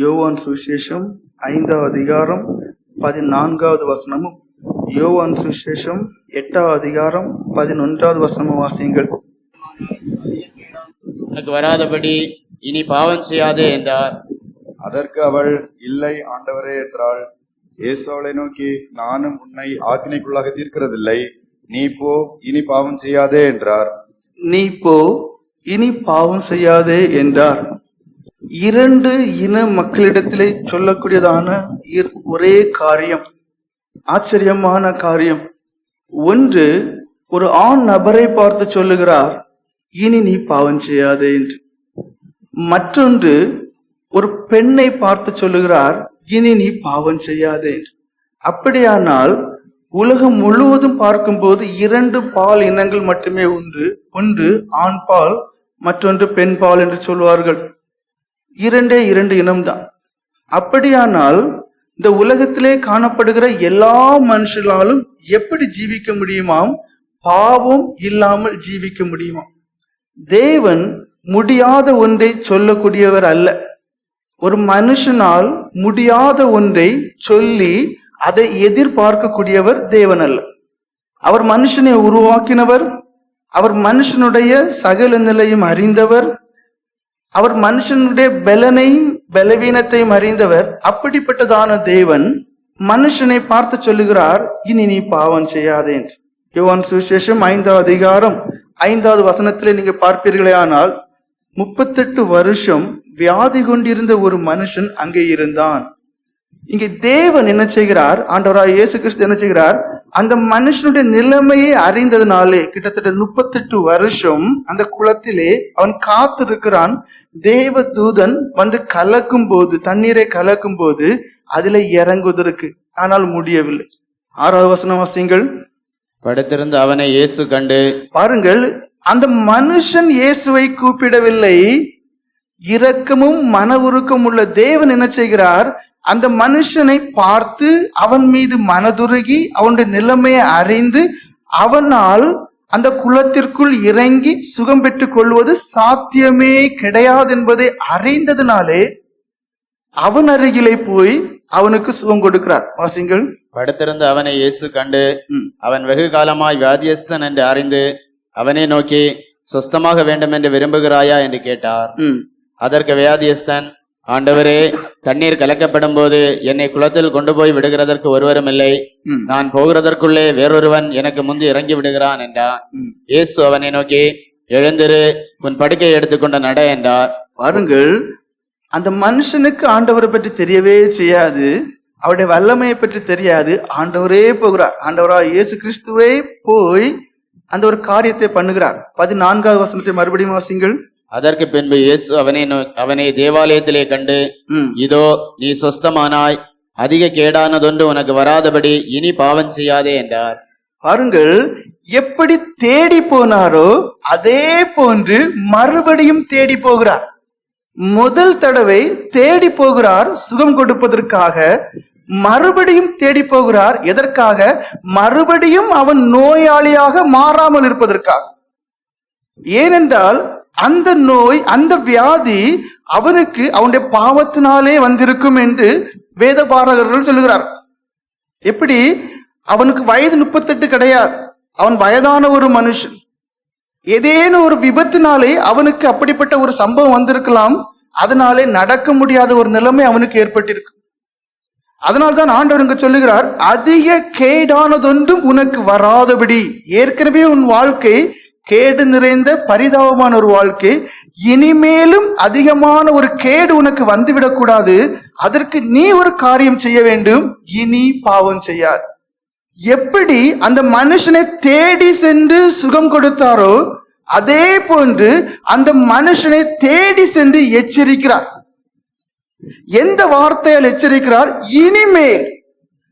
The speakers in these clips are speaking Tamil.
யோவான் சுவிசேஷம் ஐந்தாவது அதிகாரம் பதினான்காவது வசனமும் யோவான் சுவிசேஷம் எட்டாவது அதிகாரம் பதினொன்றாவது வசனமும் வாசியுங்கள். உனக்கு வராதபடி இனி பாவம் செய்யாதே என்றார். அதற்கு அவள் இல்லை ஆண்டவரே என்றாள். இயேசு அவளை நோக்கி நானும் உன்னை ஆக்கினைக்குள்ளாக தீர்க்கிறதில்லை. நீ போ இனி பாவம் செய்யாதே என்றார். நீ போ இனி பாவம் செய்யாதே என்றார். இரண்டு இன மக்களிடத்திலே சொல்லக்கூடியதான இர்- ஒரே காரியம் ஆச்சரியமான காரியம். ஒன்று ஒரு ஆண் நபரை பார்த்து சொல்லுகிறார் இனி நீ பாவம் செய்யாதே என்று. மற்றொன்று ஒரு பெண்ணை பார்த்து சொல்லுகிறார் இனி நீ பாவம் செய்யாதே என்று. அப்படியானால் உலகம் முழுவதும் பார்க்கும்போது இரண்டு பால் இனங்கள் மட்டுமே உண்டு. ஒன்று ஆண் பால் மற்றொன்று பெண் பால் என்று சொல்வார்கள். இரண்டே இரண்டு இனம்தான். அப்படியானால் இந்த உலகத்திலே காணப்படுகிற எல்லா மனுஷர்களாலும் எப்படி ஜீவிக்க முடியுமாம்? பாவம் இல்லாமல் ஜீவிக்க முடியுமாம். தேவன் முடியாத ஒன்றை சொல்லக்கூடியவர் அல்ல. ஒரு மனுஷனால் முடியாத ஒன்றை சொல்லி அதை எதிர்பார்க்கக்கூடியவர் தேவன் அல்ல. அவர் மனுஷனை உருவாக்கினவர் அவர் மனுஷனுடைய சகல நிலையும் அறிந்தவர் அவர் மனுஷனுடைய பலனையும் பலவீனத்தையும் அறிந்தவர். அப்படிப்பட்டதான தேவன் மனுஷனை பார்த்து சொல்லுகிறார் இனி நீ பாவம் செய்யாதே என்று. யோவான் சுவிசேஷம் ஐந்தாவது அதிகாரம் ஐந்தாவது வசனத்திலே நீங்க பார்ப்பீர்களே ஆனால் முப்பத்தெட்டு வருஷம் வியாதி கொண்டிருந்த ஒரு மனுஷன் அங்கே இருந்தான். இங்கே தேவன் என்ன செய்கிறார்? ஆண்டவராய் இயேசு கிறிஸ்து என்ன செய்கிறார்? அந்த மனுஷனுடைய நிலைமையை அறிந்ததுனாலே கிட்டத்தட்ட முப்பத்தெட்டு வருஷம் அந்த குளத்திலே அவன் காத்திருக்கிறான். தேவ தூதன் வந்து கலக்கும் போது தண்ணீரை கலக்கும் போது அதிலே இறங்குவதற்கு. ஆனால் முடியவில்லை. ஆறாவது வசனம் வாசிங்கள் படுத்திருந்த அவனை இயேசு கண்டு பாருங்கள் அந்த மனுஷன் இயேசுவை கூப்பிடவில்லை. இரக்கமும் மன உருக்கம் உள்ள தேவன் என்ன செய்கிறார்? அந்த மனுஷனை பார்த்து அவன் மீது மனதுருகி அவனுடைய நிலைமையை அறிந்து அவனால் அந்த குலத்திற்குள் இறங்கி சுகம் பெற்றுக் கொள்வது சாத்தியமே கிடையாது என்பதை அறிந்ததினாலே அவன் அருகிலே போய் அவனுக்கு சுகம் கொடுக்கிறார். வாசிங்கள். படுத்திருந்த அவனை இயேசு கண்டு. அவன் வெகு காலமாய் வியாதியஸ்தன் என்று அறிந்து அவனை நோக்கி சுஸ்தமாக வேண்டும் என்று விரும்புகிறாயா? என்று கேட்டார். அதற்கு வியாதியஸ்தன் ஆண்டவரே தண்ணீர் கலக்கப்படும் போது என்னை குளத்தில் கொண்டு போய் விடுகிறதற்கு ஒருவரும் இல்லை நான் போகிறதற்குள்ளே வேறொருவன் எனக்கு முந்தி இறங்கி விடுகிறான் என்றான் ம். இயேசு அவனை நோக்கி எழுந்திரு உன் படுக்கையை எடுத்துக்கொண்டு நட என்றார். பாருங்கள் அந்த மனுஷனுக்கு ஆண்டவரை பற்றி தெரியவே செய்யாது. அவருடைய வல்லமையை பற்றி தெரியாது. ஆண்டவரே போகிறார். ஆண்டவரா இயேசு கிறிஸ்துவே போய் அந்த ஒரு காரியத்தை பண்ணுகிறார். பதினான்காவது வசனத்தை மறுபடியும் வாசிங்கள் அதற்கு பின்பு இயேசு அவனை அவனை தேவாலயத்திலே கண்டு இதோ நீ சொஸ்தமானாய் அதிக கேடானதொன்று உனக்கு வராதபடி இனி பாவம் செய்யாதே என்றார். பாருங்கள் எப்படி தேடி போனாரோ அதே போன்று மறுபடியும் தேடி போகிறார். முதல் தடவை தேடி போகிறார் சுகம் கொடுப்பதற்காக மறுபடியும் தேடி போகிறார் எதற்காக? மறுபடியும் அவன் நோயாளியாக மாறாமல் இருப்பதற்காக. ஏனென்றால் அந்த நோய் அந்த வியாதி அவனுக்கு அவனுடைய பாவத்தினாலே வந்திருக்கும் என்று வேத பாரகர்கள் சொல்லுகிறார். எப்படி? அவனுக்கு வயது முப்பத்தெட்டு கிடையாது. அவன் வயதான ஒரு மனுஷன். ஏதேனும் ஒரு விபத்தினாலே அவனுக்கு அப்படிப்பட்ட ஒரு சம்பவம் வந்திருக்கலாம். அதனாலே நடக்க முடியாத ஒரு நிலைமை அவனுக்கு ஏற்பட்டிருக்கு. அதனால்தான் ஆண்டவர் இங்கு சொல்லுகிறார் அதிக கேடானதொன்றும் உனக்கு வராதபடி. ஏற்கனவே உன் வாழ்க்கை கேடு நிறைந்த பரிதாபமான ஒரு வாழ்க்கை இனிமேலும் அதிகமான ஒரு கேடு உனக்கு வந்துவிடக் கூடாது. அதற்கு நீ ஒரு காரியம் செய்ய வேண்டும். இனி பாவம் செய்யார். எப்படி அந்த மனுஷனை தேடி சென்று சுகம் கொடுத்தாரோ அதே போன்று அந்த மனுஷனை தேடி சென்று எச்சரிக்கிறார். எந்த வார்த்தையால் எச்சரிக்கிறார்? இனிமேல்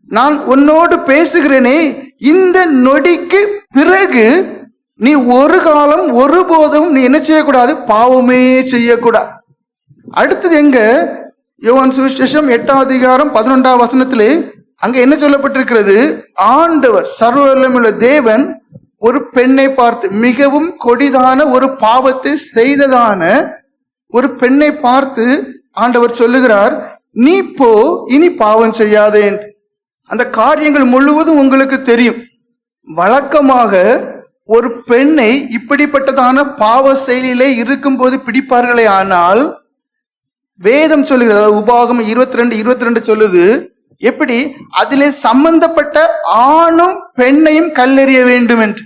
நான் உன்னோடு பேசுகிறேனே இந்த நொடிக்கு பிறகு நீ ஒரு காலம் ஒருபோதும் நீ என்ன செய்யக்கூடாது? பாவமே செய்யக்கூடாது. அடுத்தது எங்க? யோவான் சுவிசேஷம் எட்டாம் அதிகாரம் பதினொன்றாம் வசனத்திலே அங்க என்ன சொல்லப்பட்டிருக்கிறது? ஆண்டவர் சர்வ தேவன் ஒரு பெண்ணை பார்த்து மிகவும் கொடிதான ஒரு பாவத்தை செய்ததான ஒரு பெண்ணை பார்த்து ஆண்டவர் சொல்லுகிறார் நீ போ இனி பாவம் செய்யாதே. அந்த காரியங்கள் முழுவதும் உங்களுக்கு தெரியும். வழக்கமாக ஒரு பெண்ணை இப்படிப்பட்டதான பாவ செயலிலே இருக்கும்போது பிடிப்பார்களே ஆனால் வேதம் சொல்லுகிறது உபாகம் இருபத்தி ரெண்டு இருபத்தி ரெண்டு சொல்லுது எப்படி? அதிலே சம்பந்தப்பட்ட ஆணும் பெண்ணையும் கல்லெறிய வேண்டும் என்று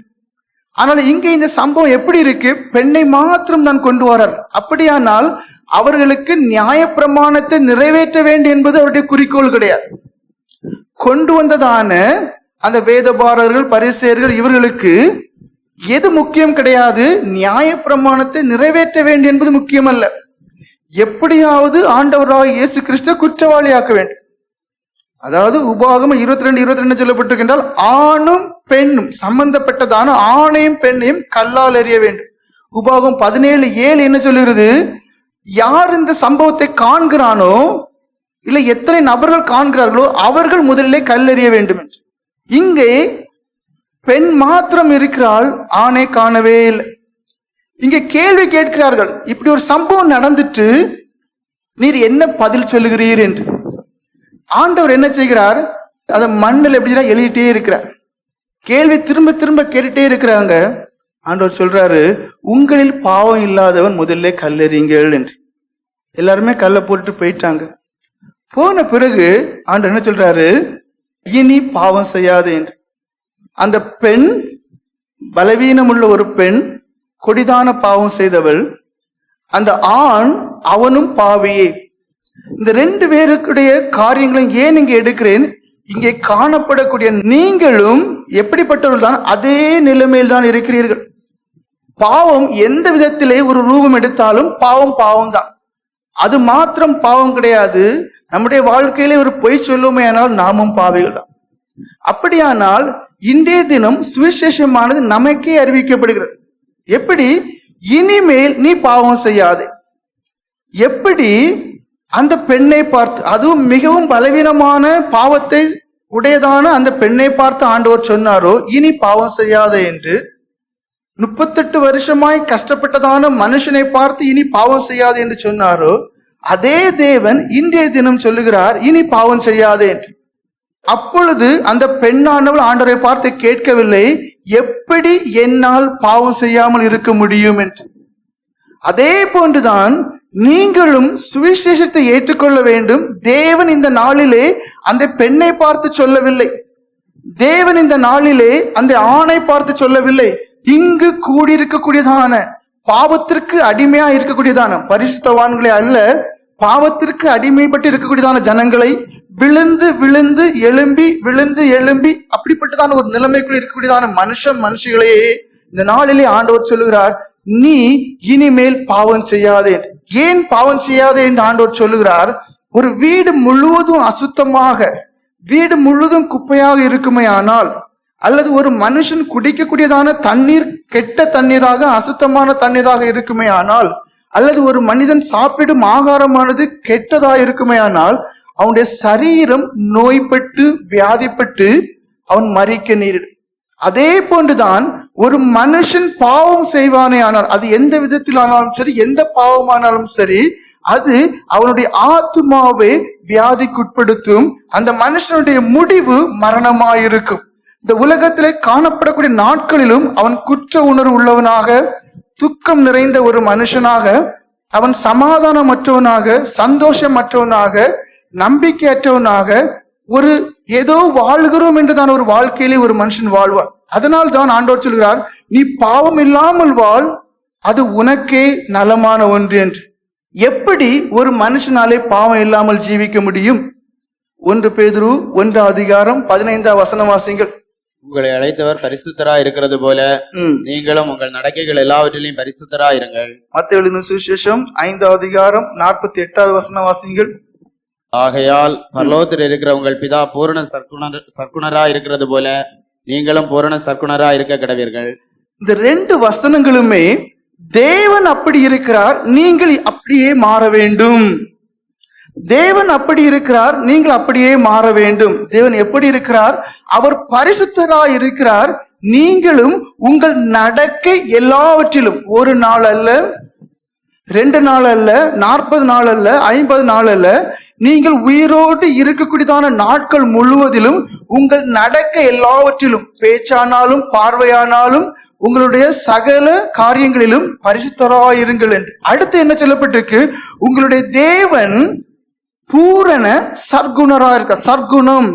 ஆனால் இங்கே இந்த சம்பவம் எப்படி இருக்கு? பெண்ணை மாத்திரம் தான் கொண்டு வரார். அப்படியானால் அவர்களுக்கு நியாயப்பிரமாணத்தை நிறைவேற்ற வேண்டும் என்பது அவருடைய குறிக்கோள் கிடையாது. கொண்டு வந்ததான அந்த வேதபாரர்கள் பரிசேயர்கள் இவர்களுக்கு எது முக்கியம் கிடையாது நியாய பிரமாணத்தை நிறைவேற்ற வேண்டும் என்பது முக்கியம் அல்ல எப்படியாவது ஆண்டவராக இயேசு கிறிஸ்துவ குற்றவாளியாக்க வேண்டும். அதாவது உபாகமம் இருபத்தி ரெண்டு இருபத்தி ரெண்டு சொல்லப்பட்டிருக்கின்றால் ஆணும் பெண்ணும் சம்பந்தப்பட்டதான ஆணையும் பெண்ணையும் கல்லால் எறிய வேண்டும். உபாகம் பதினேழு ஏழு என்ன சொல்லுகிறது? யார் இந்த சம்பவத்தை காண்கிறானோ இல்லை எத்தனை நபர்கள் காண்கிறார்களோ அவர்கள் முதலிலே கல்லெறிய வேண்டும் என்று. இங்கே பெண் மாத்திரம் இருக்கிறாள் ஆணை காணவே இல்லை. இங்கே கேள்வி கேட்கிறார்கள் இப்படி ஒரு சம்பவம் நடந்துட்டு நீர் என்ன பதில் சொல்லுகிறீர் என்று. ஆண்டவர் என்ன செய்கிறார் அதை மண்ணில் எப்படின்னா எழுதிட்டே இருக்கிறார். கேள்வி திரும்ப திரும்ப கேட்டுட்டே இருக்கிறாங்க. ஆண்டவர் சொல்றாரு உங்களில் பாவம் இல்லாதவன் முதல்ல கல்லெறிங்கள் என்று. எல்லாருமே கல்லை போட்டுட்டு போயிட்டாங்க. போன பிறகு ஆண்டவர் என்ன சொல்றாரு இனி பாவம் செய்யாதே என்று. அந்த பெண் பலவீனமுள்ள ஒரு பெண் கொடிதான பாவம் செய்தவள் அந்த ஆண் அவனும் பாவியே. இந்த ரெண்டு பேருக்குடைய காரியங்களையும் ஏன் இங்கே எடுக்கிறேன்? இங்கே காணப்படக்கூடிய நீங்களும் எப்படிப்பட்டவர்கள் தான்? அதே நிலைமையில் தான் இருக்கிறீர்கள். பாவம் எந்த விதத்திலே ஒரு ரூபம் எடுத்தாலும் பாவம் பாவம் தான். அது மாத்திரம் பாவம் கிடையாது. நம்முடைய வாழ்க்கையிலே ஒரு பொய் சொல்லுமே ஆனால் நாமும் பாவிகள் தான். அப்படியானால் இன்றைய தினம் சுவிசேஷமானது நமக்கே அறிவிக்கப்படுகிறது. எப்படி? இனிமேல் நீ பாவம் செய்யாது. எப்படி? அந்த பெண்ணை பார்த்து அதுவும் மிகவும் பலவீனமான பாவத்தை உடையதான அந்த பெண்ணை பார்த்து ஆண்டவர் சொன்னாரோ இனி பாவம் செய்யாதே என்று. முப்பத்தெட்டு வருஷமாய் கஷ்டப்பட்டதான மனுஷனை பார்த்து இனி பாவம் செய்யாது என்று சொன்னாரோ அதே தேவன் இன்றைய தினம் சொல்லுகிறார் இனி பாவம் செய்யாதே என்று. அப்பொழுது அந்த பெண்ணானவள் ஆண்டவரை பார்த்து கேட்கவில்லை எப்படி என்னால் பாவம் செய்யாமல் இருக்க முடியும்? என்று. அதே போன்றுதான் நீங்களும் சுவிசேஷத்தை ஏற்றுக்கொள்ள வேண்டும். தேவன் இந்த நாளிலே அந்த பெண்ணை பார்த்து சொல்லவில்லை. தேவன் இந்த நாளிலே அந்த ஆணை பார்த்து சொல்லவில்லை. இங்கு கூடியிருக்கக்கூடியதான பாவத்திற்கு அடிமையா இருக்கக்கூடியதான பரிசுத்தவான்களே அல்ல பாவத்திற்கு அடிமைப்பட்டு இருக்கக்கூடியதான ஜனங்களை விழுந்து விழுந்து எழும்பி விழுந்து எழும்பி அப்படிப்பட்டதான ஒரு நிலைமைக்குள் இருக்கக்கூடியதான மனுஷன் மனுஷிகளையே இந்த நாளிலே ஆண்டவர் சொல்லுகிறார் நீ இனிமேல் பாவம் செய்யாதே. ஏன் பாவம் செய்யாதே என்று ஆண்டவர் சொல்லுகிறார்? ஒரு வீடு முழுவதும் அசுத்தமாக வீடு முழுவதும் குப்பையாக இருக்குமே ஆனால் அல்லது ஒரு மனுஷன் குடிக்கக்கூடியதான தண்ணீர் கெட்ட தண்ணீராக அசுத்தமான தண்ணீராக இருக்குமே ஆனால் அல்லது ஒரு மனிதன் சாப்பிடும் ஆகாரமானது கெட்டதா இருக்குமே ஆனால் அவனுடைய சரீரம் நோய்பட்டு வியாதிப்பட்டு அவன் மறிக்க நேரிடும். அதே போன்றுதான் ஒரு மனுஷன் பாவம் செய்வானே ஆனால் அது எந்த விதத்தில் ஆனாலும் சரி எந்த பாவமானாலும் சரி அது அவனுடைய ஆத்மாவை வியாதிக்குட்படுத்தும் அந்த மனுஷனுடைய முடிவு மரணமாயிருக்கும். இந்த உலகத்திலே காணப்படக்கூடிய நாட்களிலும் அவன் குற்ற உணர்வு உள்ளவனாக துக்கம் நிறைந்த ஒரு மனுஷனாக அவன் சமாதானமற்றவனாக சந்தோஷமற்றவனாக நம்பிக்கையற்றவனாக ஒரு ஏதோ வாழ்கிறோம் என்றுதான் ஒரு வாழ்க்கையிலே ஒரு மனுஷன் வாழ்வான். அதனால் தான் ஆண்டோர் சொல்கிறார் நீ பாவம் இல்லாமல் வாழ் அது உனக்கே நலமான ஒன்று என்று. எப்படி ஒரு மனுஷனாலே பாவம் இல்லாமல் ஜீவிக்க முடியும்? ஒன்று பேதுரு ஒன்று அதிகாரம் பதினைந்தாம் வசன வாசிங்கள் உங்களை அழைத்தவர் பரிசுத்தரா இருக்கிறது போல. நீங்களும் உங்கள் நடக்கைகள் எல்லாவற்றிலையும் பரிசுத்தரா இருங்கள். மத்திய எழுதின சுவிசேஷம் ஐந்தாவது அதிகாரம் நாற்பத்தி எட்டாவது வசனம் வாசிங்கள் ஆகையால் பரலோகத்தில் இருக்கிற உங்கள் பிதா பூரண சர்க்குணர் சர்க்குணரா இருக்கிறது போல நீங்களும் பூரண சர்க்குணரா இருக்க கடவீர்கள். இந்த ரெண்டு வசனங்களுமே தேவன் அப்படி இருக்கிறார் நீங்கள் அப்படியே மாற வேண்டும். தேவன் அப்படி இருக்கிறார் நீங்கள் அப்படியே மாற வேண்டும். தேவன் எப்படி இருக்கிறார்? அவர் பரிசுத்தராய் இருக்கிறார். நீங்களும் உங்கள் நடக்கை எல்லாவற்றிலும் ஒரு நாள் அல்ல ரெண்டு நாள் அல்ல நாற்பது நாள் அல்ல ஐம்பது நாள் அல்ல நீங்கள் உயிரோடு இருக்கக்கூடியதான நாட்கள் முழுவதிலும் உங்கள் நடக்க எல்லாவற்றிலும் பேச்சானாலும் பார்வையானாலும் உங்களுடைய சகல காரியங்களிலும் பரிசுத்தராயிருங்கள் என்று. அடுத்து என்ன சொல்லப்பட்டிருக்கு? உங்களுடைய தேவன் பூரண சர்க்குணரா இருக்க சர்க்குணம்.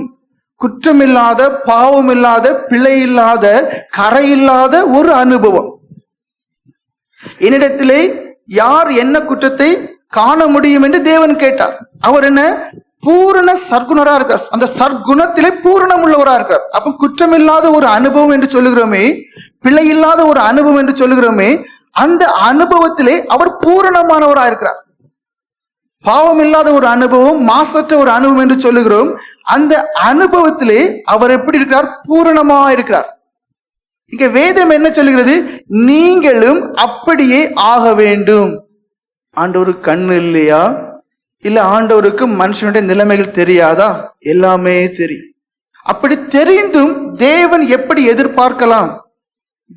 குற்றமில்லாத பாவமில்லாத பிழை இல்லாத கரை இல்லாத ஒரு அனுபவம். என்னிடத்திலே யார் என்ன குற்றத்தை காண முடியும் என்று தேவன் கேட்டார். அவர் என்ன? பூரண சர்க்குணரா இருக்கார் அந்த சர்க்குணத்திலே பூரணம் உள்ளவரா இருக்கார் அப்ப குற்றமில்லாத ஒரு அனுபவம் என்று சொல்லுகிறோமே பிழை இல்லாத ஒரு அனுபவம் என்று சொல்லுகிறோமே அந்த அனுபவத்திலே அவர் பூரணமானவரா இருக்கிறார். பாவம் இல்லாத ஒரு அனுபவம் மாசற்ற ஒரு அனுபவம் என்று சொல்லுகிறோம். அந்த அனுபவத்திலே அவர் எப்படி இருக்கிறார்? பூரணமா இருக்கிறார். இங்க வேதம் என்ன சொல்லுகிறது? நீங்களும் அப்படியே ஆக வேண்டும். ஆண்டவருக்கு கண்ணு இல்லையா? இல்ல ஆண்டவருக்கு மனுஷனுடைய நிலைமைகள் தெரியாதா? எல்லாமே தெரியும். அப்படி தெரிந்தும் தேவன் எப்படி எதிர்பார்க்கலாம்?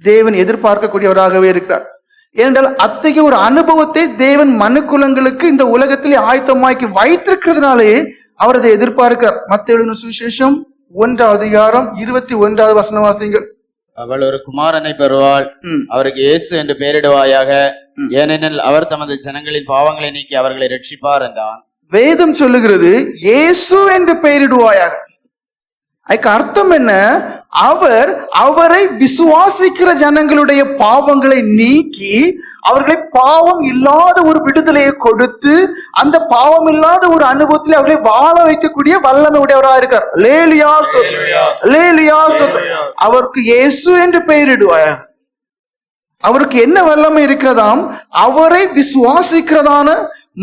தேவன் எதிர்பார்க்கக்கூடியவராகவே இருக்கிறார். ஏனென்றால் அத்தகைய ஒரு அனுபவத்தை தேவன் மனுக்குலங்களுக்கு இந்த உலகத்திலே ஆயத்தமாக்கி வைத்திருக்கிறதுனாலே அவர் அதை எதிர்பார்க்கிறார். மத்த எழுதின சுவிசேஷம் ஒன்றாவது அதிகாரம் இருபத்தி ஒன்றாவது வசனவாசிங்கள் அவள் ஒரு குமாரனை பெறுவாள். அவருக்கு இயேசு என்று பெயரிடுவாயாக. ஏனெனில் அவர் தமது ஜனங்களின் பாவங்களை நீக்கி அவர்களை ரட்சிப்பார் என்றான். வேதம் சொல்லுகிறது இயேசு என்று பெயரிடுவாயாக. அதுக்கு அர்த்தம் என்ன? அவர் அவரை விசுவாசிக்கிற ஜனங்களுடைய பாவங்களை நீக்கி அவர்களை பாவம் இல்லாத ஒரு விடுதலையை கொடுத்து அந்த பாவம் இல்லாத ஒரு அனுபவத்தில் அவர்களை வாழ வைக்கக்கூடிய வல்லமை உடையவராக இருக்கார். லேலியா லேலியா அவருக்கு இயேசு என்று பெயரிடுவாயாக அவருக்கு என்ன வல்லமை இருக்கிறதாம்? அவரை விசுவாசிக்கிறதான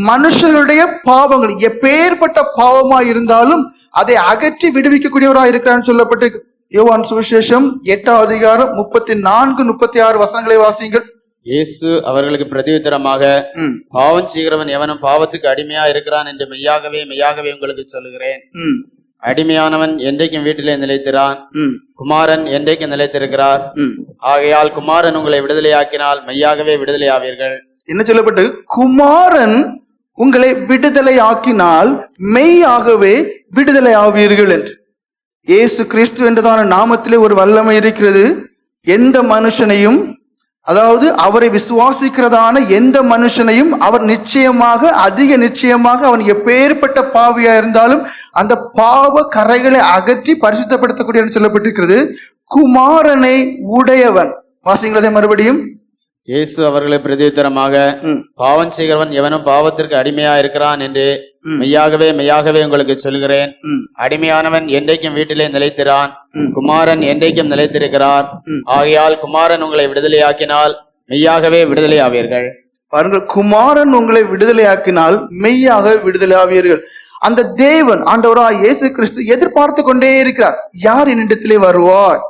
மனுஷனுடைய பாவங்கள் எப்பேற்பட்ட பாவமா இருந்தாலும் அதை அகற்றி விடுவிக்கக்கூடியவராக இருக்கிறான்னு சொல்லப்பட்டு யோவான் சுவிசேஷம் எட்டாம் அதிகாரம் முப்பத்தி நான்கு முப்பத்தி ஆறு வசனங்களை வாசிங்கள் இயேசு அவர்களுக்கு பிரதியுத்தரமாக பாவம் செய்கிறவன் எவனும் பாவத்துக்கு அடிமையா இருக்கிறான் என்று மெய்யாகவே மெய்யாகவே உங்களுக்கு சொல்லுகிறேன். அடிமையானவன் என்றைக்கும் வீட்டிலே நிலைத்திரான். ம், குமாரன் என்றைக்கும் நிலைத்திருக்கிறார். ஆகையால் குமாரன் உங்களை விடுதலையாக்கினால் மெய்யாகவே விடுதலையாவீர்கள். என்ன சொல்லப்பட்டு குமாரன் உங்களை விடுதலை ஆக்கினால் மெய்யாகவே விடுதலை ஆவீர்கள் என்று. இயேசு கிறிஸ்து என்றதான நாமத்திலே ஒரு வல்லமை இருக்கிறது. எந்த மனுஷனையும் அதாவது அவரை விசுவாசிக்கிறதான எந்த மனுஷனையும் அவர் நிச்சயமாக அதிக நிச்சயமாக அவன் எப்பேற்பட்ட பாவியா இருந்தாலும் அந்த பாவ கரைகளை அகற்றி பரிசுத்தப்படுத்தக்கூடிய சொல்லப்பட்டிருக்கிறது. குமாரனை உடையவன். வாசிங்களதே மறுபடியும். இயேசு அவர்களை பிரதியுத்தரமாக ம், பாவம் செய்கிறவன் எவனும் பாவத்திற்கு அடிமையா இருக்கிறான் என்று. மெய்யாகவே மெய்யாகவே உங்களுக்கு சொல்கிறேன் அடிமையானவன் என்றைக்கும் வீட்டிலே நிலைத்திரான் ம். குமாரன் என்றைக்கும் நிலைத்திருக்கிறார். ஆகையால் குமாரன் உங்களை விடுதலையாக்கினால் மெய்யாகவே விடுதலையாவீர்கள். பாருங்கள் குமாரன் உங்களை விடுதலையாக்கினால் மெய்யாக விடுதலையாவீர்கள். அந்த தேவன் ஆண்டவராய் இயேசு கிறிஸ்து எதிர்பார்த்து கொண்டே இருக்கிறார். யார் என்னிடத்திலே வருவார்?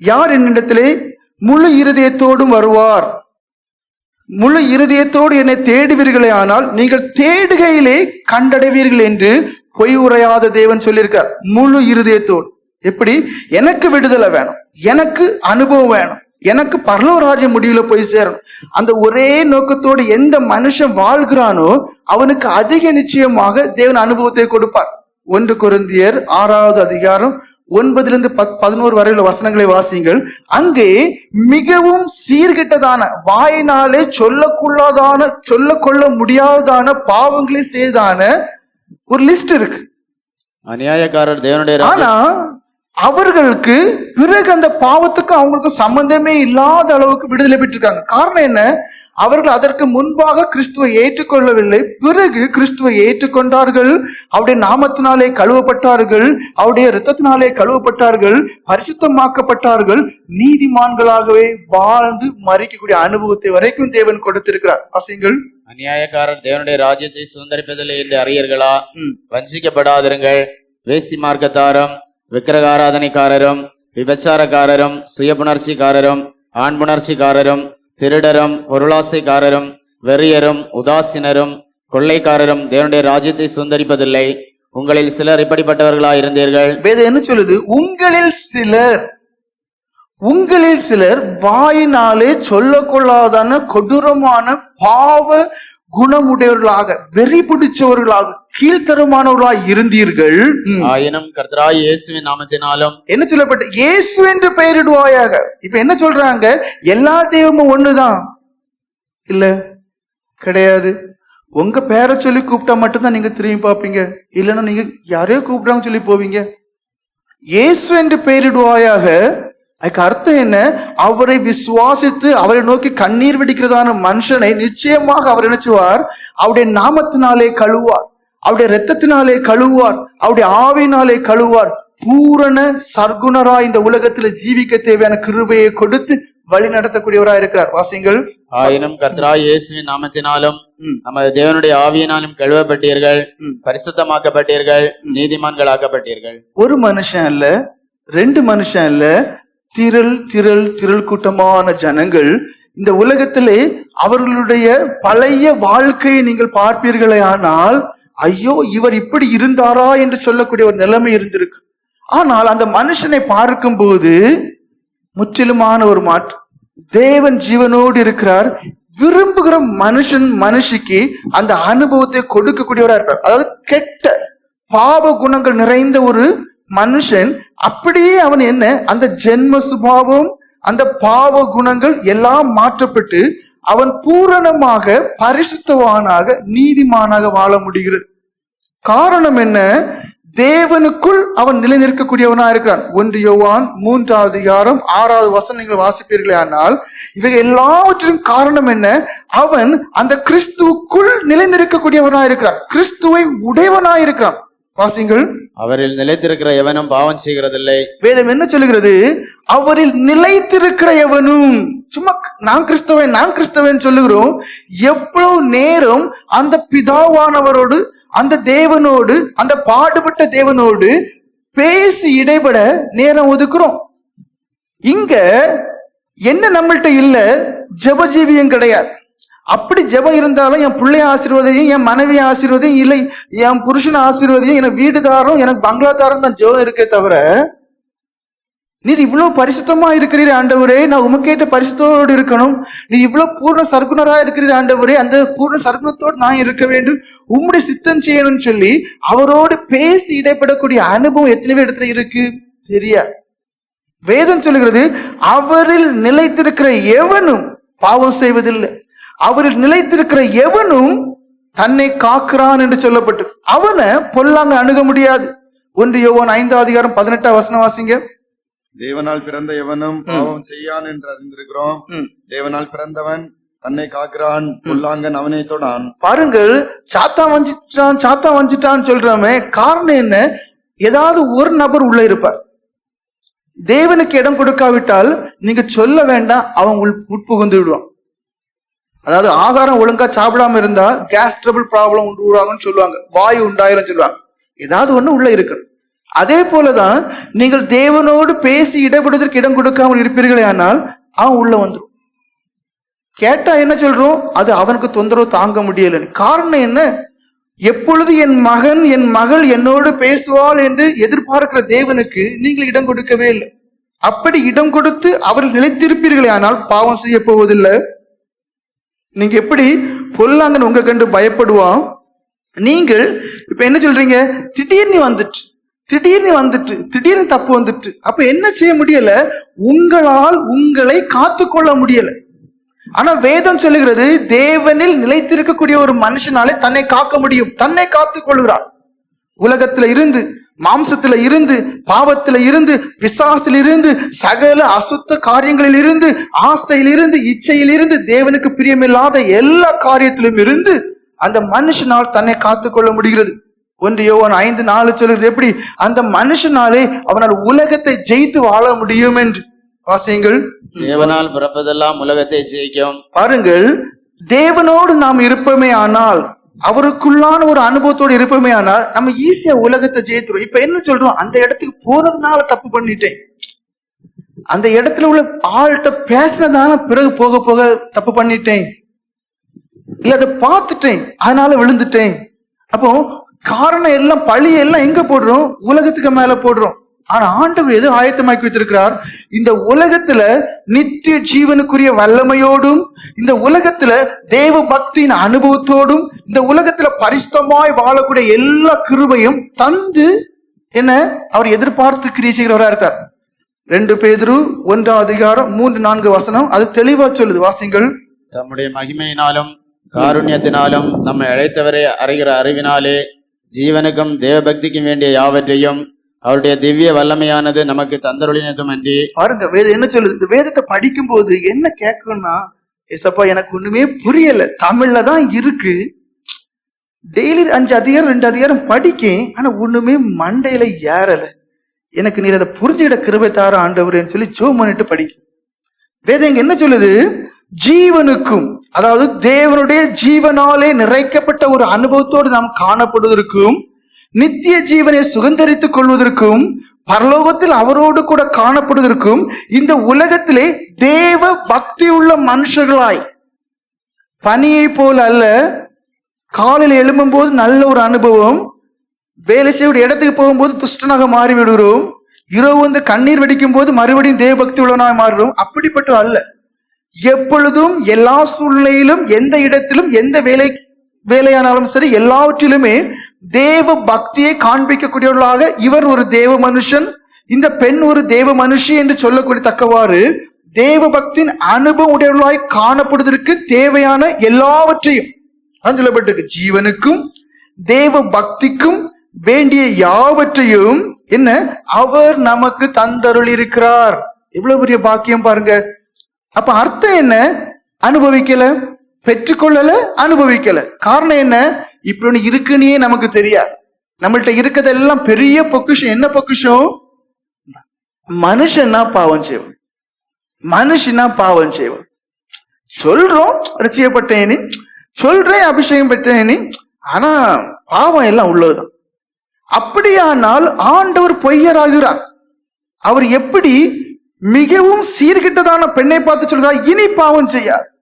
யார் என்னிடத்திலே முழு இருதயத்தோடும் வருவார். முழு இருதயத்தோடு என்னை தேடுவீர்களே ஆனால் நீங்கள் தேடுகையிலே கண்டடைவீர்கள் என்று பொய் உரையாத தேவன் சொல்லியிருக்கார். முழு இருதயத்தோடு. எப்படி? எனக்கு விடுதலை வேணும். எனக்கு அனுபவம் வேணும். எனக்கு பரலோராஜ்ய முடிவுல போய் சேரணும். அந்த ஒரே நோக்கத்தோடு எந்த மனுஷன் வாழ்கிறானோ அவனுக்கு அதிக நிச்சயமாக தேவன் அனுபவத்தை கொடுப்பார். ஒன்று குருந்தியர் ஆறாவது அதிகாரம் ஒன்பதிலிருந்து பத் பதினோரு வரையுள்ள வசனங்களை வாசியுங்கள். அங்கே மிகவும் சீர்கெட்டதான வாயினாலே சொல்லக்குள்ளதான சொல்ல கொள்ள முடியாததான பாவங்களை செய்தான ஒரு லிஸ்ட் இருக்கு. அநியாயக்காரர் தேவனுடைய ஆனா அவர்களுக்கு பிறகு அந்த பாவத்துக்கு அவங்களுக்கு சம்பந்தமே இல்லாத அளவுக்கு விடுதலை பெற்றிருக்காங்க. காரணம் என்ன? அவர்கள் அதற்கு முன்பாக கிறிஸ்துவை ஏற்றுக்கொள்ளவில்லை. பிறகு கிறிஸ்துவை ஏற்றுக்கொண்டார்கள். அவருடைய நாமத்தினாலே கழுவப்பட்டார்கள். அவருடைய இரத்தத்தினாலே கழுவப்பட்டார்கள். பரிசுத்தமாக்கப்பட்டார்கள். நீதிமான்களாகவே வாழ்ந்து மறிக்கக்கூடிய அனுபவத்தை வரைக்கும் தேவன் கொடுத்திருக்கிறார். வாசிங்கள் அநியாயக்காரர் தேவனுடைய ராஜ்யத்தை சுதந்திரிப்பதில்லை என்று அறியீர்களா. வஞ்சிக்கப்படாதிருங்கள். வேசி மார்க்கத்தாரும் விக்கிரகாராதனைக்காரரும் விபச்சாரக்காரரும் சுயபுணர்ச்சிக்காரரும் ஆண்புணர்ச்சிக்காரரும் திருடரும் பொருளாசைக்காரரும் வெறியரும் உதாசீனரும் கொள்ளைக்காரரும் தேவனுடைய ராஜ்யத்தை சுந்தரிப்பதில்லை உங்களில் சிலர் இப்படிப்பட்டவர்களா இருந்தீர்கள் வேதம் என்ன சொல்லுது? உங்களில் சிலர் உங்களில் சிலர் வாயினாலே சொல்ல கொள்ளாதான கொடூரமான பாவ குணமுடையவர்களாக வெறி பிடிச்சவர்களாக கீழ்த்தரமானவர்களாக இருந்தீர்கள். ஆயினும் கர்த்தராய் இயேசுவின் நாமத்தினாலும் என்ன சொல்லப்பட்டு இயேசு என்று பெயரிடுவாயாக. இப்ப என்ன சொல்றாங்க? எல்லா தெய்வமும் ஒண்ணுதான். இல்ல கிடையாது. உங்க பேரை சொல்லி கூப்பிட்டா மட்டும்தான் நீங்க திரும்பி பார்ப்பீங்க. இல்லைன்னா நீங்க யாரையோ கூப்பிடுறாங்க சொல்லி போவீங்க. இயேசு என்று பெயரிடுவாயாக அதுக்கு அர்த்தம் என்ன? அவரை விசுவாசித்து அவரை நோக்கி கண்ணீர் வெடிக்கிறதான மனுஷனை நிச்சயமாக அவர் நினைச்சுவார் அவருடைய நாமத்தினாலே கழுவார் அவருடைய இரத்தத்தினாலே கழுவார் அவருடைய ஆவினாலே கழுவார் பூரண சர்க்குணரா இந்த உலகத்துல ஜீவிக்க தேவையான கிருபையை கொடுத்து வழி நடத்தக்கூடியவராய் இருக்கிறார். வாசிங்கள் ஆயினும் கர்த்தராய் இயேசுவின் நாமத்தினாலும். நமது தேவனுடைய ஆவியினாலும் கழுவப்பட்டீர்கள். பரிசுத்தமாக்கப்பட்டீர்கள் நீதிமான்களாக்கப்பட்டீர்கள். ஒரு மனுஷன் அல்ல ரெண்டு மனுஷன் அல்ல திரள் திரள் திரள் கூட்டமான ஜனங்கள் இந்த உலகத்திலே அவர்களுடைய பழைய வாழ்க்கையை நீங்கள் பார்ப்பீர்களே ஆனால் ஐயோ இவர் இப்படி இருந்தாரா என்று சொல்லக்கூடிய ஒரு நிலைமை இருந்திருக்கு. ஆனால் அந்த மனுஷனை பார்க்கும்போது முற்றிலுமான ஒரு மாற்று. தேவன் ஜீவனோடு இருக்கிறார். விரும்புகிற மனுஷன் மனுஷிக்கு அந்த அனுபவத்தை கொடுக்கக்கூடியவராக இருக்கிறார் அதாவது கெட்ட பாவ குணங்கள் நிறைந்த ஒரு மனுஷன் அப்படியே அவன் என்ன அந்த ஜென்ம சுபாவம் அந்த பாவ குணங்கள் எல்லாம் மாற்றப்பட்டு அவன் பூரணமாக பரிசுத்தவானாக நீதிமானாக வாழ முடிகிறது. காரணம் என்ன? தேவனுக்குள் அவன் நிலை நிற்கக்கூடியவனா இருக்கிறான். ஒன்று யோவான் மூன்றாவது அதிகாரம் ஆறாவது வசனம் நீங்கள் வாசிப்பீர்களே ஆனால் இவை எல்லாவற்றிலும் காரணம் என்ன? அவன் அந்த கிறிஸ்துவுக்குள் நிலை நிற்கக்கூடியவனா இருக்கிறான். கிறிஸ்துவை உடையவனா இருக்கிறான். வாசிங்கள் அவரில் நிலைத்திருக்கிற எவனும் பாவம் செய்கிறதில்லை. வேதம் என்ன சொல்லுகிறது? அவரில் நிலைத்திருக்கிற எவனும் சும்மா நான் கிறிஸ்தவன் நான் கிறிஸ்தவன் சொல்லுகிறோம். எவ்வளவு நேரம் அந்த பிதாவானவரோடு அந்த தேவனோடு அந்த பாடுபட்ட தேவனோடு பேசி இடைபட நேரம் ஒதுக்குறோம். இங்க என்ன நம்மள்ட்ட இல்ல ஜெபஜீவியம் கிடையாது. அப்படி ஜெபம் இருந்தாலும் என் பிள்ளை ஆசீர்வதையும் என் மனைவி ஆசீர்வதையும் இல்லை என் புருஷன் ஆசீர்வதையும் எனக்கு வீடுதாரம் எனக்கு பங்களாதாரம் தான் ஜெபம் இருக்கே தவிர நீர் இவ்வளவு பரிசுத்தமா இருக்கிறீர் ஆண்டவரே. நான் உமக்கேட்ட பரிசுத்தோடு இருக்கணும். நீ இவ்வளவு பூர்ண சர்க்குணரா இருக்கிறீர் ஆண்டவரே. அந்த பூர்ண சர்க்குணத்தோடு நான் இருக்க வேண்டும். உம்முடைய சித்தம் செய்யணும்னு சொல்லி அவரோடு பேசி இடைப்படக்கூடிய அனுபவம் எத்தனை இடத்துல இருக்கு. தெரியாது வேதம் சொல்லுகிறது அவரில் நிலைத்திருக்கிற எவனும் பாவம் செய்வதில்லை. அவரில் நிலைத்திருக்கிற எவனும் தன்னை காக்கிறான் என்று சொல்லப்பட்டு அவனை பொல்லாங்க அணுக முடியாது. ஒன்று யோவான் ஐந்தாவது அதிகாரம் பதினெட்டாம் வசனம் வாசிங்க. தேவனால் பிறந்த எவனும் பாவம் செய்யான் என்று அறிந்திருக்கிறோம். தேவனால் பிறந்தவன் தன்னை காக்கிறான் புல்லாங்கன் அவனை தொடான். பாருங்கள் சாத்தா வஞ்சிட்டான் சாத்தா வஞ்சிட்டான்னு சொல்றோமே காரணம் என்ன? ஏதாவது ஒரு நபர் உள்ள இருப்பார். தேவனுக்கு இடம் கொடுக்காவிட்டால் நீங்க சொல்ல வேண்டாம் அவன் உள் உட்புகுந்து விடுவான். அதாவது ஆகாரம் ஒழுங்கா சாப்பிடாம இருந்தா கேஸ் ட்ரபிள் ப்ராப்ளம் உண்டாகும்னு சொல்லுவாங்க. வாயு உண்டாயிரும் சொல்லுவாங்க. ஏதாவது ஒண்ணு உள்ள இருக்கு அதே போலதான் நீங்கள் தேவனோடு பேசி இடப்படுவதற்கு இடம் கொடுக்காமல் இருப்பீர்களே ஆனால் அவன் உள்ள வந்துடும் கேட்டா என்ன சொல்றோம்? அது அவனுக்கு தொந்தரவு தாங்க முடியலன்னு. காரணம் என்ன? எப்பொழுது என் மகன் என் மகள் என்னோடு பேசுவாள் என்று எதிர்பார்க்கிற தேவனுக்கு நீங்கள் இடம் கொடுக்கவே இல்லை. அப்படி இடம் கொடுத்து அவர்கள் நிலைத்திருப்பீர்களே ஆனால் பாவம் செய்ய போவதில்லை. நீங்க எப்படி பொல்லாங்கன்னு உங்க கண்டு பயப்படுவான் நீங்கள் இப்ப என்ன சொல்றீங்க? திடீர்னு வந்துட்டு திடீர்னு வந்துட்டு திடீர்னு தப்பு வந்துட்டு அப்ப என்ன செய்ய முடியல? உங்களால் உங்களை காத்துக்கொள்ள முடியல. ஆனா வேதம் சொல்லுகிறது தேவனில் நிலைத்திருக்கக்கூடிய ஒரு மனுஷனாலே தன்னை காக்க முடியும். தன்னை காத்துக் கொள்கிறான் உலகத்துல இருந்து மாம்சத்துல இருந்து பாவத்துல இருந்து பிசாசில் இருந்து சகல அசுத்த காரியங்களில் இருந்து ஆசையில் இருந்து இச்சையில் இருந்து தேவனுக்கு பிரியமில்லாத எல்லா காரியத்திலும் இருந்து அந்த மனுஷனால் தன்னை காத்துக்கொள்ள முடிகிறது. ஒன்று யோவான் ஐந்து நாலு சொல்லுகிறது எப்படி? அந்த மனுஷனாலே அவனால் உலகத்தை ஜெயித்து வாழ முடியும் என்று வாசியங்கள். தேவனால் பிறப்பதெல்லாம் உலகத்தை ஜெயிக்கும். பாருங்கள் தேவனோடு நாம் இருப்போமே ஆனால் அவருக்குள்ளான ஒரு அனுபவத்தோடு இருப்போமே ஆனால் நம்ம ஈஸியா உலகத்தை ஜெயித்துரும். இப்ப என்ன சொல்றோம்? அந்த இடத்துக்கு போனதுனால தப்பு பண்ணிட்டேன். அந்த இடத்துல உள்ள ஆள்கிட்ட பேசினதால பிறகு போக போக தப்பு பண்ணிட்டேன். இல்ல அதை பார்த்துட்டேன். அதனால விழுந்துட்டேன். அப்போ காரணம் எல்லாம் பழி எல்லாம் எங்க போடுறோம்? உலகத்துக்கு மேல போடுறோம். ஆனா ஆண்டவர் எது ஆயத்தமாக்கி வைத்திருக்கிறார்? இந்த உலகத்துல நித்திய ஜீவனுக்குரிய வல்லமையோடும் இந்த உலகத்துல தேவ பக்தியின் அனுபவத்தோடும் இந்த உலகத்துல பரிசுத்தமாய் வாழக்கூடிய எல்லா கிருபையும் தந்து என்ன? அவர் எதிர்பார்த்து கிரியை செய்கிறவரா இருக்கார். ரெண்டு பேதரு ஒன்றாம் அதிகாரம் மூன்று நான்கு வசனம் அது தெளிவா சொல்லுது வாசிங்கள். தம்முடைய மகிமையினாலும் காருண்யத்தினாலும் நம்மை அழைத்தவரை அறிகிற அறிவினாலே ஜீவனுக்கும் தேவபக்திக்கும் வேண்டிய யாவற்றையும் அவருடைய திவ்ய வல்லமையானது நமக்கு தந்தருளினதும் அன்றி பாருங்க வேதம் என்ன சொல்லுது? இந்த வேதத்தை படிக்கும் போது என்ன கேட்கணும்னா ஏசப்பா எனக்கு ஒண்ணுமே புரியல. தமிழ்ல தான் இருக்கு. டெய்லி அஞ்சு அதிகாரம் ரெண்டு அதிகாரம் படிக்கேன் ஆனா ஒண்ணுமே மண்டையில ஏறல. எனக்கு நீர் அதை புரிஞ்சுக்கிட கிருபை தார ஆண்டவரேன்னு சொல்லி ஜோ பண்ணிட்டு படிக்கும். வேதம் இங்க என்ன சொல்லுது? ஜீவனுக்கும் அதாவது தேவனுடைய ஜீவனாலே நிறைக்கப்பட்ட ஒரு அனுபவத்தோடு நாம் காணப்படுவதற்கும் நித்திய ஜீவனை சுதந்திரித்துக் கொள்வதற்கும் பரலோகத்தில் அவரோடு கூட காணப்படுவதற்கும் இந்த உலகத்திலே தேவ பக்தி உள்ள மனுஷர்களாய் பனியை போல் அல்ல காலையில் எழும்பும்போது நல்ல ஒரு அனுபவம் வேலை செய்ய இடத்துக்கு போகும்போது துஷ்டனாக மாறி விடுகிறோம் இரவு வந்து கண்ணீர் வெடிக்கும் போது மறுபடியும் தேவபக்தி உள்ளவனாக மாறுறோம் அப்படிப்பட்ட அல்ல. எப்பொழுதும் எல்லா சூழ்நிலையிலும் எந்த இடத்திலும் எந்த வேலை வேலையானாலும் சரி எல்லாவற்றிலுமே தேவ பக்தியை காண்பிக்கக்கூடியவர்களாக இவர் ஒரு தேவ மனுஷன் இந்த பெண் ஒரு தேவ மனுஷி என்று சொல்லக்கூடிய தக்கவாறு தேவ பக்தின் அனுபவம் உடையவர்களாய் காணப்படுவதற்கு தேவையான எல்லாவற்றையும் சொல்லப்பட்டிருக்கு ஜீவனுக்கும் தேவ பக்திக்கும் வேண்டிய யாவற்றையும் என்ன? அவர் நமக்கு தந்தருள் இருக்கிறார் எவ்வளவு பெரிய பாக்கியம் பாருங்க. அப்ப அர்த்தம் என்ன? அனுபவிக்கல பெற்றுக்கொள்ளல அனுபவிக்கல. காரணம் என்ன? இப்படி ஒன்று இருக்குன்னே நமக்கு தெரியாது. நம்மள்ட்ட இருக்கிறதெல்லாம் பெரிய பொக்கிஷம். என்ன பொக்கிஷம்? மனுஷன்னா பாவம் செய்வோம். மனுஷனா பாவம் செய்வோம். சொல்றோம் ரசிக்கப்பட்டேனே. சொல்றேன் அபிஷேகம் பெற்றேனே. ஆனா பாவம் எல்லாம் உள்ளதுதான். அப்படியானால் ஆண்டவர் பொய்யராகிறார். அவர் எப்படி மிகவும் சீர்கிட்டதான பெண்ணை பார்த்து சொல்றார் இனி பாவம் செய்யார்.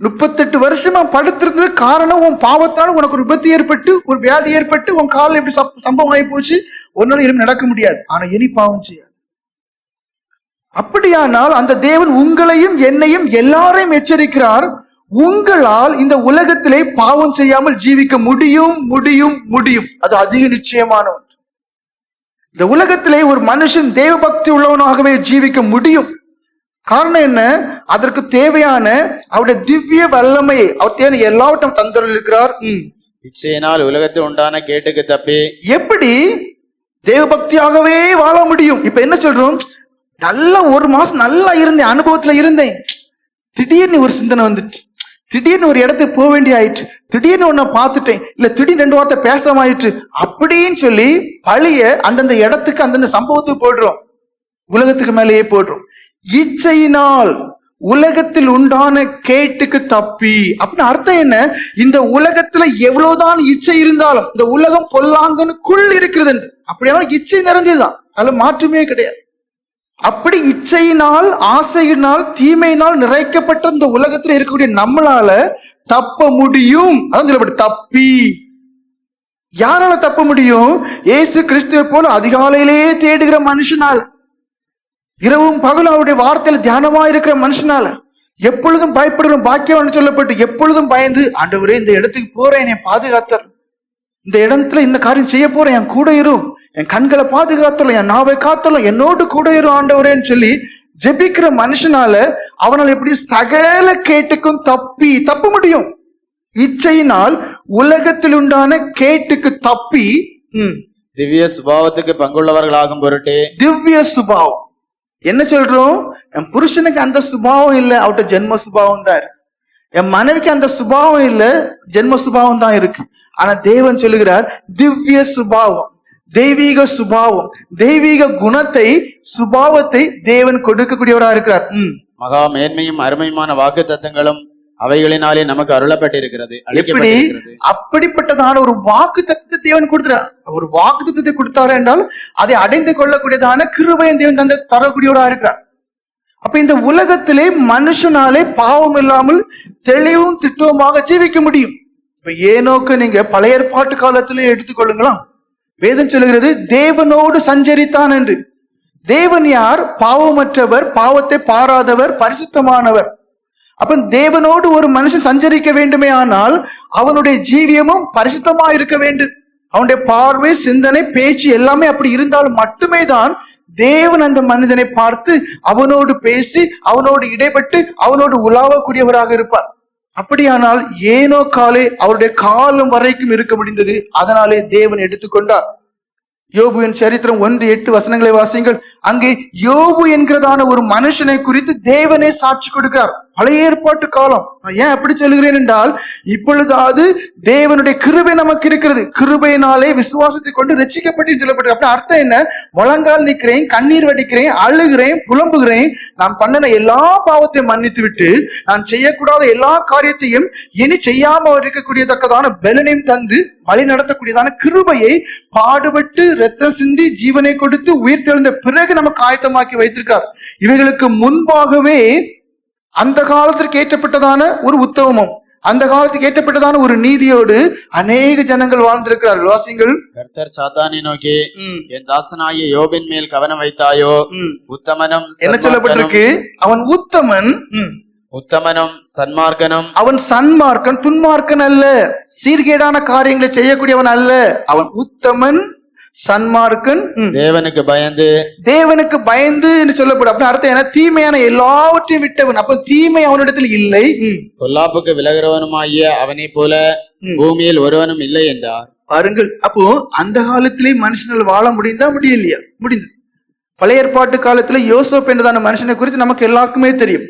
முப்பத்தெட்டு வருஷமா படுத்திருந்தது காரணம் உன் பாவத்தால் உனக்கு ஒரு விபத்து ஏற்பட்டு ஒரு வியாதி ஏற்பட்டு உன் காலில் எப்படி சம்பவம் ஆகி போச்சு. உன்னால எதுவும் நடக்க முடியாது. ஆனா இனி பாவம் செய்யாது. அப்படியானால் அந்த தேவன் உங்களையும் என்னையும் எல்லாரையும் எச்சரிக்கிறார். உங்களால் இந்த உலகத்திலே பாவம் செய்யாமல் ஜீவிக்க முடியும் முடியும் முடியும். அது அதிக நிச்சயமான ஒன்று. இந்த உலகத்திலே ஒரு மனுஷன் தேவ பக்தி உள்ளவனாகவே ஜீவிக்க முடியும். காரணம் என்ன? அதற்கு தேவையான அவருடைய திவ்ய வல்லமையை அவர் தேவை எல்லாவற்றையும் ம். இச்சையினால் உலகத்தில் உண்டான கேட்டுக்கு தப்பி எப்படி? தேவபக்தியாகவே வாழ முடியும். இப்ப என்ன சொல்றோம்? நல்லா ஒரு மாசம் நல்லா இருந்தேன் அனுபவத்துல இருந்தேன். திடீர்னு ஒரு சிந்தனை வந்துட்டு திடீர்னு ஒரு இடத்துக்கு போக வேண்டிய ஆயிற்று திடீர்னு ஒன்ன பார்த்துட்டேன் இல்ல திடீர்னு ரெண்டு வார்த்தை பேசாமாயிற்று அப்படின்னு சொல்லி பழிய அந்தந்த இடத்துக்கு அந்தந்த சம்பவத்துக்கு போடுறோம் உலகத்துக்கு மேலேயே போடுறோம் இச்சையினால் உலகத்தில் உண்டான கேட்டுக்கு தப்பி. அப்படின்னு அர்த்தம் என்ன? இந்த உலகத்துல எவ்வளவுதான் இச்சை இருந்தாலும் இந்த உலகம் பொல்லாங்கனுக்குள் இருக்கிறது அப்படியெல்லாம் இச்சை நிறைஞ்சதுதான். அதுல மாற்றுமே கிடையாது. அப்படி இச்சையினால் ஆசையினால் தீமையினால் நிறைக்கப்பட்ட இந்த உலகத்துல இருக்கக்கூடிய நம்மளால தப்ப முடியும். அதான் சொல்லப்பட்டு தப்பி. யாரால தப்ப முடியும்? ஏசு கிறிஸ்துவை போல அதிகாலையிலேயே தேடுகிற மனுஷனால். இரவும் பகலும் அவருடைய வார்த்தையில தியானமா இருக்கிற மனுஷனால எப்பொழுதும் பயப்படுகிற பாக்கியவான் சொல்லப்பட்டு எப்பொழுதும் பயந்து ஆண்டவரே இந்த இடத்துக்கு போறேன் என்னை பாதுகாத்தர். இந்த இடத்துல இந்த காரியம் செய்ய போறேன் என் கூட இரும் என் கண்களை பாதுகாத்தலும் என் நாவை காத்தலும் என்னோடு கூட இரும் ஆண்டவரேன்னு சொல்லி ஜெபிக்கிற மனுஷனால அவனால் எப்படி சகல கேட்டுக்கும் தப்பி தப்ப முடியும். இச்சையினால் உலகத்தில் உண்டான கேட்டுக்கு தப்பி திவ்ய சுபாவத்துக்கு பங்குள்ளவர்களாகும் பொருட்டு. திவ்ய சுபாவம். என்ன சொல்றோம்? என் புருஷனுக்கு அந்த சுபாவம் இல்லை அவட்ட ஜென்ம சுபாவம் தான் இருக்கு. என் மனைவிக்கு அந்த சுபாவம் இல்லை ஜென்ம சுபாவம் தான் இருக்கு. ஆனா தேவன் சொல்லுகிறார் திவ்ய சுபாவம் தெய்வீக சுபாவம் தெய்வீக குணத்தை சுபாவத்தை தேவன் கொடுக்கக்கூடியவராக இருக்கிறார். ம். மகா மேன்மையும் அருமையுமான வாக்கு தத்தங்களும் அவைகளினாலே நமக்கு அருளப்பட்டிருக்கிறது எப்படி? அப்படிப்பட்டதான ஒரு வாக்கு தத்துவத்தை தேவன் கொடுத்துறார் ஒரு வாக்கு தத்துவத்தை கொடுத்தாரு என்றால் அதை அடைந்து கொள்ளக்கூடியதான கிருபையன் தேவன் தந்த தரக்கூடியவரா இருக்கிறார். அப்ப இந்த உலகத்திலே மனுஷனாலே பாவம் இல்லாமல் தெளிவும் திட்டமாக ஜீவிக்க முடியும். இப்ப ஏனோக்கு நீங்க பழைய ஏற்பாட்டு காலத்திலே எடுத்துக்கொள்ளுங்களாம் வேதம் சொல்லுகிறது தேவனோடு சஞ்சரித்தான் என்று. தேவன் யார்? பாவமற்றவர் பாவத்தை பாராதவர் பரிசுத்தமானவர். அப்ப தேவனோடு ஒரு மனுஷன் சஞ்சரிக்க வேண்டுமே ஆனால் அவனுடைய ஜீவியமும் பரிசுத்தமா இருக்க வேண்டும். அவனுடைய பார்வை சிந்தனை பேச்சு எல்லாமே அப்படி இருந்தால் மட்டுமே தான் தேவன் அந்த மனிதனை பார்த்து அவனோடு பேசி அவனோடு இடைப்பட்டு அவனோடு உலாவக்கூடியவராக இருப்பார். அப்படியானால் ஏனோ காலே அவருடைய காலம் வரைக்கும் இருக்க முடிந்தது. அதனாலே தேவன் எடுத்துக்கொண்டார். யோபுவின் சரித்திரம் ஒன்று எட்டு வசனங்களை வாசியுங்கள். அங்கே யோபு என்கிறதான ஒரு மனுஷனை குறித்து தேவனே சாட்சி கொடுக்கிறார். பழைய ஏற்பாட்டு காலம். நான் ஏன் அப்படி சொல்லுகிறேன் என்றால் இப்பொழுதாவது தேவனுடைய கிருபை நமக்கு இருக்கிறது. கிருபையினாலே விசுவாசத்தை கொண்டு ரசிக்கப்பட்டு சொல்லப்பட்டு அப்படி அர்த்தம் என்ன? முழங்கால் நிற்கிறேன் கண்ணீர் வடிக்கிறேன் அழுகிறேன் புலம்புகிறேன். நான் பண்ணின எல்லா பாவத்தையும் மன்னித்து விட்டு நான் செய்யக்கூடாத எல்லா காரியத்தையும் இனி செய்யாம இருக்கக்கூடியதக்கதான பலனையும் தந்து வழி நடத்தக்கூடியதான கிருபையை பாடுபட்டு ரத்தம் சிந்தி ஜீவனை கொடுத்து உயிர் தெழுந்த பிறகு நமக்கு ஆயத்தமாக்கி வைத்திருக்கார். இவைகளுக்கு முன்பாகவே அந்த காலத்திற்கு ஏற்றப்பட்டதான ஒரு உத்தவமும் அந்த காலத்துக்கு ஏற்றப்பட்டதான ஒரு நீதியோடு அநேக ஜனங்கள் வாழ்ந்திருக்கிறார்கள். வாசிங்கள். கர்த்தர் சாத்தானை நோக்கி என் தாசனாகிய யோபின் மேல் கவனம் வைத்தாயோ. உத்தமனும் என்ன சொல்லப்பட்டிருக்கு? அவன் உத்தமன். உத்தமனும் சன்மார்க்கனும் அவன் சன்மார்க்கன் துன்மார்க்கன் அல்ல. சீர்கேடான காரியங்களை செய்யக்கூடியவன் அல்ல. அவன் உத்தமன். சன்மார்க்கன். தேவனுக்கு பயந்து. தேவனுக்கு பயந்து என்று சொல்லப்படும். அப்படின்னு அர்த்தம் என்ன? தீமையான எல்லாவற்றையும் விட்டவன். அப்ப தீமை அவனிடத்தில் இல்லை. பொல்லாப்புக்கு விலகிறவனுமாகிய அவனைப் போல. பூமியில் ஒருவனும் இல்லை என்றார். பாருங்கள். அப்போ அந்த காலத்திலே மனுஷனால் வாழ முடிந்தா முடியலையா? முடிந்தது. பழைய ஏற்பாட்டு காலத்துல யோசப் என்றதான மனுஷனை குறித்து நமக்கு எல்லாருக்குமே தெரியும்.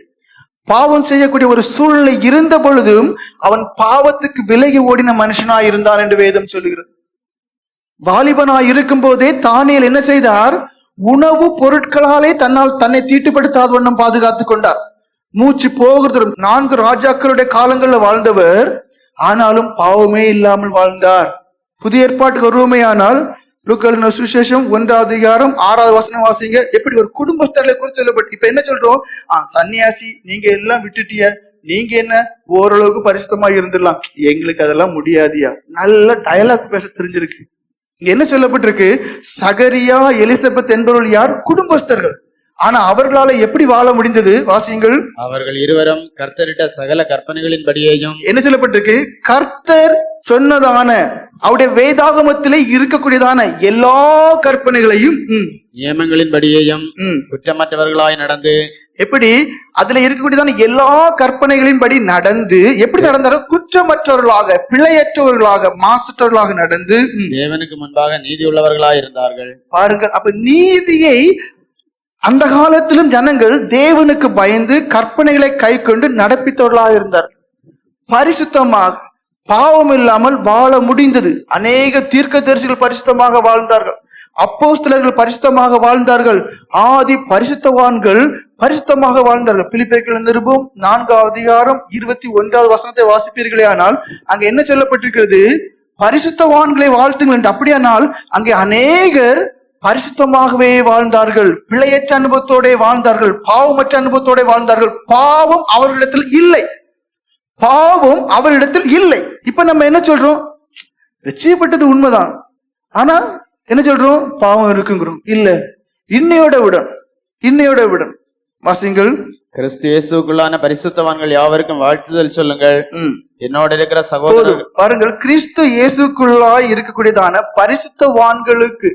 பாவம் செய்யக்கூடிய ஒரு சூழ்நிலை இருந்த பொழுதும் அவன் பாவத்துக்கு விலகி ஓடின மனுஷனா இருந்தான் என்று வேதம் சொல்லுகிறது வாலிபனாய் இருக்கும் போதே தானியல் என்ன செய்தார்? உணவு பொருட்களாலே தன்னால் தன்னை தீட்டுப்படுத்தாத வண்ணம் பாதுகாத்துக் கொண்டார். மூச்சு போகிறது நான்கு ராஜாக்களுடைய காலங்கள்ல வாழ்ந்தவர் ஆனாலும் பாவமே இல்லாமல் வாழ்ந்தார். புதிய ஏற்பாட்டுக்கு வருவோமேயானால் லூக்கல் சுவிசேஷம் ஒன்றாவது அதிகாரம் ஆறாவது வசனம் வாசிங்க. எப்படி ஒரு குடும்பஸ்தர்களை குறித்து சொல்லப்பட்டு இப்ப என்ன சொல்றோம்? ஆஹ் சன்னியாசி நீங்க எல்லாம் விட்டுட்டிய. நீங்க என்ன? ஓரளவுக்கு பரிசுத்தமா இருந்துடலாம். எங்களுக்கு அதெல்லாம் முடியாதியா? நல்ல டயலாக் பேச தெரிஞ்சிருக்கு. என்ன சொல்லப்பட்டிருக்கு? சகரியா எலிசபெத் என்பவர்கள் யார்? குடும்பஸ்தர்கள். ஆனா அவர்களால எப்படி வாழ முடிந்தது? வாசியுங்கள். அவர்கள் இருவரும் கர்த்தரிட்ட சகல கற்பனைகளின்படியேயும் என்ன சொல்லப்பட்டிருக்கு? கர்த்தர் சொன்னதான அவருடைய வேதாகமத்திலே இருக்கக்கூடியதான எல்லா கற்பனைகளையும் ம், நியமங்களின்படியேயும் ம், குற்றமற்றவர்களாய் நடந்து எப்படி? அதுல இருக்கக்கூடியதான எல்லா கற்பனைகளின் படி நடந்து எப்படி நடந்தாரோ? குற்றமற்றவர்களாக பிழையற்றவர்களாக மாசற்றவர்களாக நடந்து தேவனுக்கு முன்பாக நீதியுள்ளவர்களாய் இருந்தார்கள். பாருங்கள் அப்ப நீதியை அந்த காலத்திலும் ஜனங்கள் தேவனுக்கு பயந்து கற்பனைகளை கை கொண்டு நடப்பித்தவர்களாக இருந்தார். பரிசுத்தமாக பாவம் இல்லாமல் வாழ முடிந்தது. அநேக தீர்க்கதரிசிகள் பரிசுத்தமாக வாழ்ந்தார்கள். அப்போஸ்தலர்கள் பரிசுத்தமாக வாழ்ந்தார்கள். ஆதி பரிசுத்தவான்கள் பரிசுத்தமாக வாழ்ந்தார்கள். பிலிப்பைகள் நிருபம் நான்காவது அதிகாரம் இருபத்தி ஒன்றாவது வசனத்தை வாசிப்பீர்களே ஆனால் அங்க என்ன சொல்லப்பட்டிருக்கிறது? பரிசுத்தவான்களை வாழ்த்துங்கள் என்று. அப்படியானால் அங்கே அநேகர் பரிசுத்தமாகவே வாழ்ந்தார்கள். பிழையற்ற அனுபவத்தோட வாழ்ந்தார்கள். பாவமற்ற அனுபவத்தோட வாழ்ந்தார்கள். பாவம் அவர்களிடத்தில் இல்லை. பாவம் அவரிடத்தில் இல்லை. இப்ப நம்ம என்ன சொல்றோம்? ரட்சியப்பட்டது உண்மைதான். ஆனா என்ன சொல்றோம்? பாவம் இருக்குங்கிறோம். இல்ல. இன்னையோட விடம் இன்னையோட விடம் வாசிங்கள். கிறிஸ்து இயேசுக்குள்ளான பரிசுத்தவான்கள் யாவருக்கும் வாழ்த்துதல் சொல்லுங்கள். என்னோட இருக்கிற சகோதரர் பாருங்கள் கிறிஸ்து இயேசுக்குள்ளாய் இருக்கக்கூடியதான பரிசுத்தவான்களுக்கு.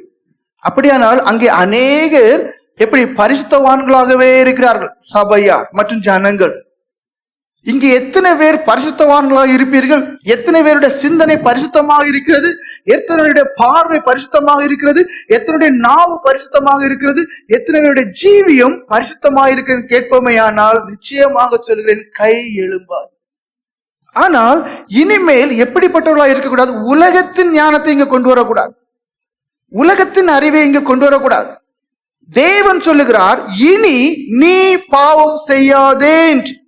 அப்படியானால் அங்கே அநேகர் எப்படி பரிசுத்தவான்களாகவே இருக்கிறார்கள். சபையார் மற்றும் ஜனங்கள். இங்கே எத்தனை பேர் பரிசுத்தவான்களாக இருப்பீர்கள்? எத்தனை பேருடைய சிந்தனை பரிசுத்தமாக இருக்கிறது? எத்தனையுடைய பார்வை பரிசுத்தமாக இருக்கிறது? எத்தனுடைய நாவு பரிசுத்தமாக இருக்கிறது? எத்தனை பேருடைய ஜீவியம் பரிசுத்தமாக இருக்கிறது கேட்போமையானால் நிச்சயமாக சொல்கிறேன் கை எழும்பார். ஆனால் இனிமேல் எப்படிப்பட்டவர்களாக இருக்கக்கூடாது? உலகத்தின் ஞானத்தை இங்க கொண்டு வரக்கூடாது. உலகத்தின் அறிவை இங்க கொண்டு வரக்கூடாது. தேவன் சொல்லுகிறார் இனி நீ பாவம் செய்யாதே என்று.